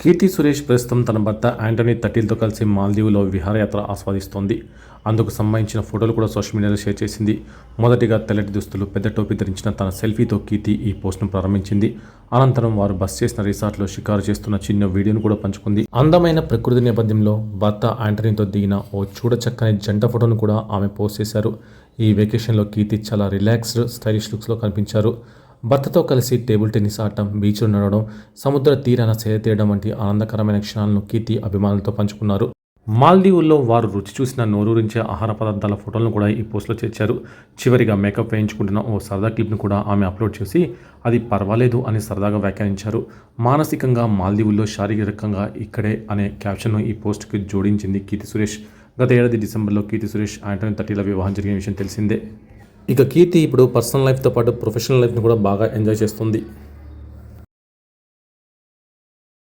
కీర్తి సురేష్ ప్రస్తుతం తన భర్త యాంటనీ తటిల్తో కలిసి మాల్దీవులో విహారయాత్ర ఆస్వాదిస్తోంది. అందుకు సంబంధించిన ఫోటోలు కూడా సోషల్ మీడియాలో షేర్ చేసింది. మొదటిగా తెల్లటి దుస్తులు పెద్ద టోపీ ధరించిన తన సెల్ఫీతో కీర్తి ఈ పోస్ట్ను ప్రారంభించింది. అనంతరం వారు బస్ చేసిన రిసార్ట్లో షికారు చేస్తున్న చిన్న వీడియోను కూడా పంచుకుంది. అందమైన ప్రకృతి నేపథ్యంలో భర్త యాంటనీతో దిగిన ఓ చూడచక్కని జంట ఫోటోను కూడా ఆమె పోస్ట్ చేశారు. ఈ వెకేషన్లో కీర్తి చాలా రిలాక్స్డ్ స్టైలిష్ లుక్స్లో కనిపించారు. భర్తతో కలిసి టేబుల్ టెన్నిస్ ఆడటం బీచ్లో నడవడం సముద్ర తీరాన సేద తీయడం వంటి ఆనందకరమైన క్షణాలను కీర్తి అభిమానులతో పంచుకున్నారు. మాల్దీవుల్లో వారు రుచి చూసిన నోరూరించే ఆహార పదార్థాల ఫోటోలను కూడా ఈ పోస్ట్లో చేర్చారు. చివరిగా మేకప్ వేయించుకుంటున్న ఓ సరదా క్లిప్ను కూడా ఆమె అప్లోడ్ చేసి అది పర్వాలేదు అని సరదాగా వ్యాఖ్యానించారు. మానసికంగా మాల్దీవుల్లో శారీరకంగా ఇక్కడే అనే క్యాప్షన్ను ఈ పోస్ట్కి జోడించింది కీర్తి సురేష్. గత ఏడాది డిసెంబర్లో కీర్తి సురేష్ ఆంటోని తటీల వివాహం జరిగిన విషయం తెలిసిందే. ఇక కీర్తి ఇప్పుడు పర్సనల్ లైఫ్తో పాటు ప్రొఫెషనల్ లైఫ్ని కూడా బాగా ఎంజాయ్ చేస్తుంది.